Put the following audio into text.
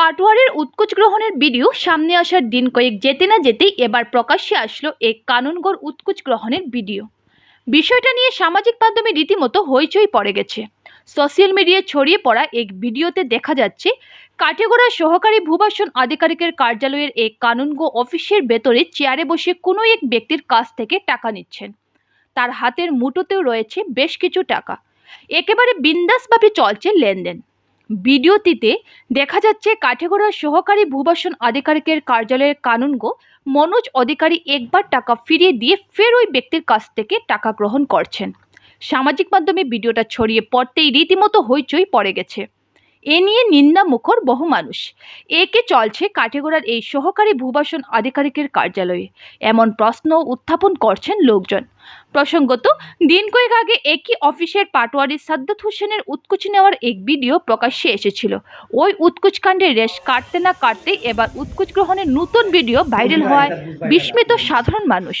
পাটোয়ারের উৎকোচ গ্রহণের ভিডিও সামনে আসার দিন কয়েক যেতে না যেতেই এবার প্রকাশ্যে আসলো এই কানুনগর উৎকোচ গ্রহণের ভিডিও। বিষয়টা নিয়ে সামাজিক মাধ্যমে রীতিমতো হইচই পড়ে গেছে। সোশ্যাল মিডিয়ায় ছড়িয়ে পড়া এক ভিডিওতে দেখা যাচ্ছে কাটেগড়া সহকারী ভূবাসন আধিকারিকের কার্যালয়ের এক কানুনগো অফিসের ভেতরে চেয়ারে বসে কোনো এক ব্যক্তির কাছ থেকে টাকা নিচ্ছেন। তার হাতের মুঠোতেও রয়েছে বেশ কিছু টাকা। একেবারে বিন্দাসভাবে চলছে লেনদেন। ভিডিওটিতে দেখা যাচ্ছে কাঠেগড়ার সহকারী ভূবাসন আধিকারিকের কার্যালয়ের কানুনগো মনোজ অধিকারী একবার টাকা ফিরিয়ে দিয়ে ফের ওই ব্যক্তির কাছ থেকে টাকা গ্রহণ করছেন। সামাজিক মাধ্যমে ভিডিওটা ছড়িয়ে পড়তেই রীতিমতো হইচই পড়ে গেছে। এ নিয়ে নিন্দা মুখর বহু মানুষ। একে চলছে কাঠেগোড়ার এই সহকারী ভূবাসন আধিকারিকের কার্যালয়ে। এমন প্রশ্ন উত্থাপন করছেন লোকজন। প্রসঙ্গত দিন কয়েক আগে একই অফিসের পাটোয়ারি সাদ্দাত হোসেনের উৎকুচ নেওয়ার এক ভিডিও প্রকাশ্যে এসেছিল। ওই উৎকুচকাণ্ডে রেশ কাটতে না কাটতেই এবার উৎকুচ গ্রহণের নতুন ভিডিও ভাইরাল হওয়ায় বিস্মিত সাধারণ মানুষ।